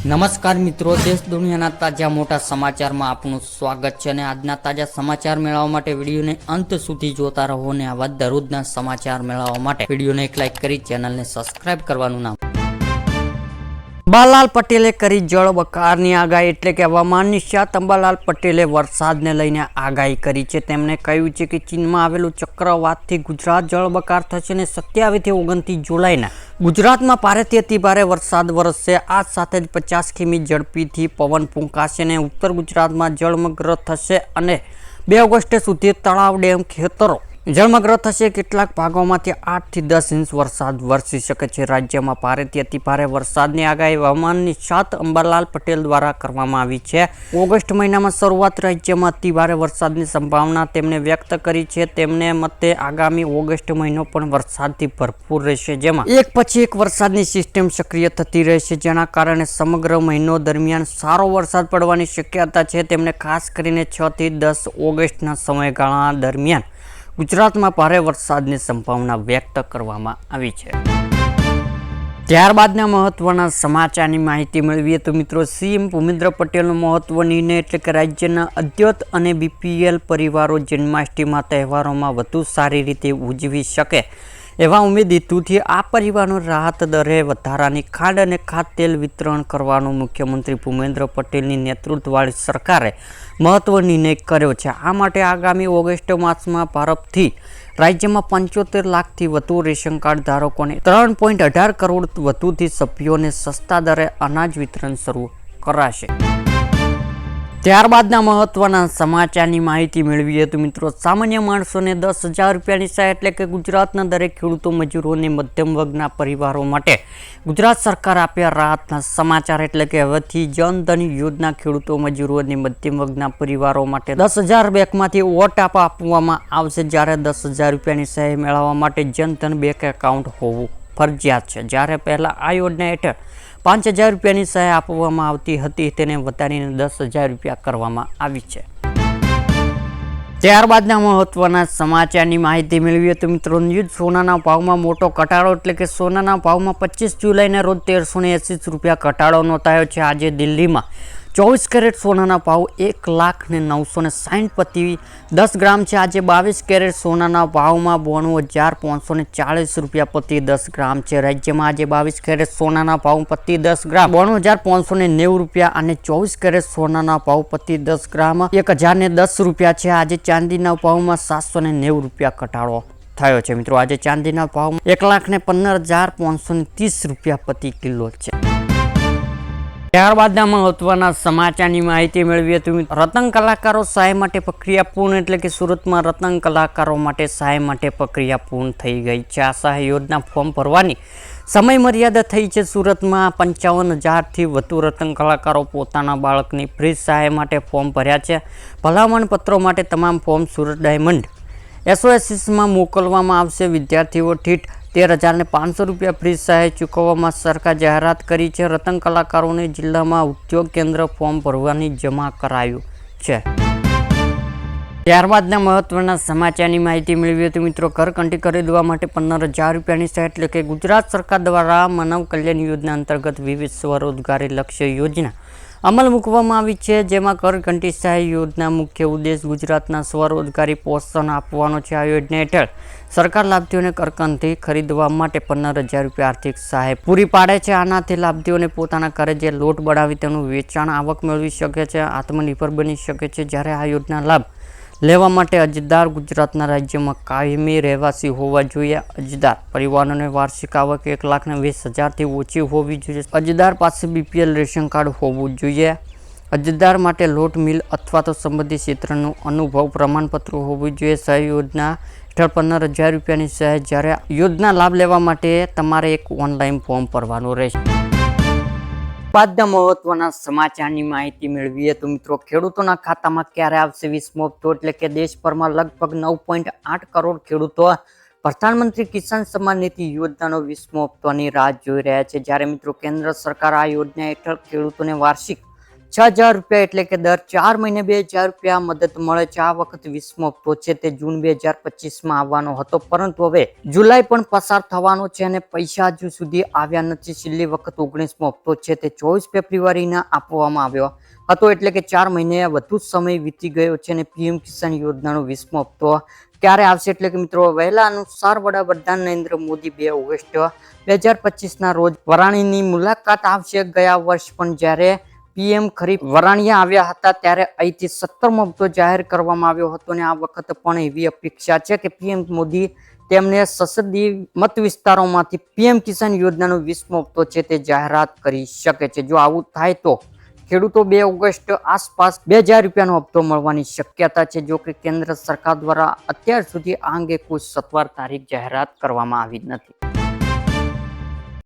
નમસ્કાર મિત્રો, દેશ દુનિયાના તાજા મોટા સમાચારમાં આપનું સ્વાગત છે અને આજના તાજા સમાચાર મેળવવા માટે વિડીયોને અંત સુધી જોતા રહો અને આવા દરરોજના સમાચાર મેળવવા માટે વિડીયોને એક લાઈક કરી ચેનલને સબસ્ક્રાઇબ કરવાનું નામ અંબાલાલ પટેલે કરી જળ વકારની આગાહી એટલે કે હવામાન નિષ્ણાત અંબાલાલ પટેલે વરસાદને લઈને આગાહી કરી છે. તેમણે કહ્યું છે કે ચીનમાં આવેલું ચક્રવાતથી ગુજરાત જળબકાર થશે અને સત્યાવીસથી ઓગણત્રીસ જુલાઈના ગુજરાતમાં ભારેથી અતિ ભારે વરસાદ વરસશે. આ સાથે જ પચાસ કિમી ઝડપીથી પવન ફૂંકાશે અને ઉત્તર ગુજરાતમાં જળમગ્ર થશે અને બે ઓગસ્ટ સુધી તળાવ ડેમ ખેતરો જળમગ્ર થશે. કેટલાક ભાગોમાંથી આઠથી દસ ઇંચ વરસાદ વરસી શકે છે. રાજ્યમાં ભારેથી અતિ ભારે વરસાદની આગાહી હવામાનની સાત અંબાલાલ પટેલ દ્વારા કરવામાં આવી છે. ઓગસ્ટ મહિનામાં શરૂઆત રાજ્યમાં અતિ ભારે વરસાદની સંભાવના તેમણે વ્યક્ત કરી છે. તેમને મતે આગામી ઓગસ્ટ મહિનો પણ વરસાદથી ભરપૂર રહેશે. જેમાં એક પછી એક વરસાદની સિસ્ટમ સક્રિય થતી રહેશે, જેના કારણે સમગ્ર મહિનો દરમિયાન સારો વરસાદ પડવાની શક્યતા છે. તેમણે ખાસ કરીને છથી દસ ઓગસ્ટના સમયગાળા દરમિયાન ગુજરાતમાં ભારે વરસાદની સંભાવના વ્યક્ત કરવામાં આવી છે. ત્યારબાદના મહત્વના સમાચારની માહિતી મેળવીએ તો મિત્રો, સીએમ ભૂમિન્દ્ર પટેલનો મહત્વ નિર્ણય એટલે કે રાજ્યના અદ્યત અને બીપીએલ પરિવારો જન્માષ્ટમીમાં તહેવારોમાં વધુ સારી રીતે ઉજવી શકે. એવા ઉમેદ હેતુથી આ પરિવારનો રાહત દરે વધારાની ખાંડ અને ખાદ્ય તેલ વિતરણ કરવાનો મુખ્યમંત્રી ભૂપેન્દ્ર પટેલની નેતૃત્વવાળી સરકારે મહત્વ નિર્ણય કર્યો છે. આ માટે આગામી ઓગસ્ટ માસમાં ભારતથી રાજ્યમાં પંચોતેર લાખથી વધુ રેશન કાર્ડ ધારકોને ત્રણ પોઈન્ટ અઢાર કરોડ વધુથી સભ્યોને સસ્તા દરે અનાજ વિતરણ શરૂ કરાશે. ત્યારબાદના મહત્વના સમાચારની માહિતી મેળવીએ તો મિત્રો, સામાન્ય માણસોને દસ હજાર રૂપિયાની સહાય એટલે કે ગુજરાતના દરેક ખેડૂતો મજૂરોને મધ્યમ વર્ગના પરિવારો માટે ગુજરાત સરકાર આપ્યા રાહતના સમાચાર એટલે કે હવેથી જનધન યોજના ખેડૂતો, મજૂરો અને મધ્યમ વર્ગના પરિવારો માટે દસ હજાર બેંકમાંથી વોટ આપ, આપવામાં આવશે જ્યારે દસ હજાર રૂપિયાની સહાય મેળવવા માટે જનધન બેંક એકાઉન્ટ હોવું ફરજિયાત છે. જ્યારે પહેલાં આ યોજના હેઠળ પાંચ હજાર રૂપિયાની સહાય આપવામાં આવતી હતી. તેને વધારીને દસ હજાર રૂપિયા કરવામાં આવી છે. ત્યારબાદના મહત્વના સમાચારની માહિતી મેળવીએ તો મિત્રો, ન્યૂઝ સોનાના ભાવમાં મોટો ઘટાડો, એટલે કે સોનાના ભાવમાં પચીસ જુલાઈના રોજ તેરસો ને એંસી રૂપિયા ઘટાડો નોંધાયો છે. આજે દિલ્હીમાં ચોવીસ કેરેટ સોનાના ભાવ એક લાખ ને નવસો ને સાઠ પ્રતિ દસ ગ્રામ છે. આજે બાવીસ કેરેટ સોનાના ભાવમાં બોણું હજાર પાંચસો ને ચાલીસ રૂપિયા પ્રતિ દસ ગ્રામ છે. રાજ્યમાં આજે બાવીસ કેરેટ સોનાના ભાવ પ્રતિ દસ ગ્રામ બોણું હજાર પાંચસો ને નેવું રૂપિયા અને ચોવીસ કેરેટ સોનાના ભાવ પ્રતિ દસ ગ્રામ એક હજાર ને દસ રૂપિયા છે. આજે ચાંદીના ભાવમાં સાતસો ને નેવું રૂપિયા ઘટાડો થયો છે. મિત્રો, આજે ચાંદીના ભાવ એક લાખ ને પંદર હજાર પાંચસો ને ત્રીસ રૂપિયા પ્રતિ કિલો છે. ત્યારબાદના મહત્વના સમાચારની માહિતી મેળવી હતી રતન કલાકારો સહાય માટે પ્રક્રિયા પૂર્ણ એટલે કે સુરતમાં રતન કલાકારો માટે સહાય માટે પ્રક્રિયા પૂર્ણ થઈ ગઈ છે. આ સહાય યોજના ફોર્મ ભરવાની સમય મર્યાદા થઈ છે. સુરતમાં પંચાવન હજારથી વધુ રતન કલાકારો પોતાના બાળકની ફ્રી સહાય માટે ફોર્મ ભર્યા છે. ભલામણ પત્રો માટે તમામ ફોર્મ સુરત ડાયમંડ એસઓએસએસમાં મોકલવામાં આવશે. વિદ્યાર્થીઓ ઠીઠ તેર હજારને પાંચસો રૂપિયા ફ્રી સહાય ચૂકવવામાં સરકાર જાહેરાત કરી છે. રતન કલાકારોને જિલ્લામાં ઉદ્યોગ કેન્દ્ર ફોર્મ ભરવાની જમા કરાયું છે. ત્યારબાદના મહત્વના સમાચારની માહિતી મેળવી હતી મિત્રો ઘરકંટી ખરીદવા માટે પંદર હજાર રૂપિયાની સહાય એટલે કે ગુજરાત સરકાર દ્વારા માનવ કલ્યાણ યોજના અંતર્ગત વિવિધ સ્વરોજગારી લક્ષ્ય યોજના અમલ મૂકવામાં આવી છે, જેમાં કરકંટી સહાય યોજના મુખ્ય ઉદ્દેશ ગુજરાતના સ્વરોજગારી પ્રોત્સાહન આપવાનો છે. આ યોજના હેઠળ સરકાર લાભાર્થીઓને કરકંથી ખરીદવા માટે પંદર હજાર રૂપિયા આર્થિક સહાય પૂરી પાડે છે. આનાથી લાભાર્થીઓને પોતાના ઘરે જે લોટ બનાવી તેનું વેચાણ આવક મેળવી શકે છે, આત્મનિર્ભર બની શકે છે. જ્યારે આ યોજના લાભ લેવા માટે અરજદાર ગુજરાતના રાજ્યમાં કાયમી રહેવાસી હોવા જોઈએ. અરજદાર પરિવારોને વાર્ષિક આવક એક લાખને વીસ હજારથી ઓછી હોવી જોઈએ. અરજદાર પાસે બીપીએલ રેશન કાર્ડ હોવું જોઈએ. અરજદાર માટે લોટ, મિલ અથવા તો સંબંધિત ક્ષેત્રનું અનુભવ પ્રમાણપત્ર હોવું જોઈએ. સહાય યોજના હેઠળ પંદર હજાર રૂપિયાની સહાય જ્યારે યોજના લાભ લેવા માટે તમારે એક ઓનલાઈન ફોર્મ ભરવાનું રહેશે. બાદના મહત્વના સમાચારની માહિતી મેળવીએ તો મિત્રો, ખેડૂતોના ખાતામાં ક્યારે આવશે વીસમો હપ્તો એટલે કે દેશભરમાં લગભગ નવ પોઈન્ટ આઠ કરોડ ખેડૂતો પ્રધાનમંત્રી કિસાન સન્માન નિધિ યોજનાનો વીસમો હપ્તોની રાહ જોઈ રહ્યા છે. જ્યારે મિત્રો, કેન્દ્ર સરકાર આ યોજના હેઠળ ખેડૂતોને વાર્ષિક છ હજાર રૂપિયા એટલે કે દર ચાર મહિને બે હજાર રૂપિયા મદદ મળે છે. આ વખત વીસમો તે જૂન બે હજાર પચીસમાં આવવાનો હતો. પરંતુ હવે જુલાઈ પણ પસાર થવાનો છે અને પૈસા હજુ સુધી આવ્યા નથી. છેલ્લી વખત ઓગણીસમો હપ્તો છે તે ચોવીસ ફેબ્રુઆરીના આપવામાં આવ્યો હતો એટલે કે ચાર મહિને વધુ સમય વીતી ગયો છે અને પીએમ કિસાન યોજનાનો વીસમો હપ્તો ક્યારે આવશે? એટલે કે મિત્રો, વહેલા અનુસાર વડાપ્રધાન નરેન્દ્ર મોદી બે ઓગસ્ટ બે હજાર પચીસના રોજ વરાણીની મુલાકાત આવશે. ગયા વર્ષ પણ જ્યારે પીએમ ખરીફ વરાણિયા આવ્યા હતા ત્યારે અહીંથી સત્તરમો હપ્તો જાહેર કરવામાં આવ્યો હતો અને આ વખત પણ એવી અપેક્ષા છે કે પીએમ મોદી તેમને સસદી મત વિસ્તારોમાંથી પીએમ કિસાન યોજનાનો વીસમો હપ્તો છે તે જાહેરાત કરી શકે છે. જો આવું થાય તો ખેડૂતો બે ઓગસ્ટ આસપાસ બે હજાર રૂપિયાનો હપ્તો મળવાની શક્યતા છે. જો કે કેન્દ્ર સરકાર દ્વારા અત્યાર સુધી આ અંગે કોઈ સત્વર તારીખ જાહેરાત કરવામાં આવી નથી.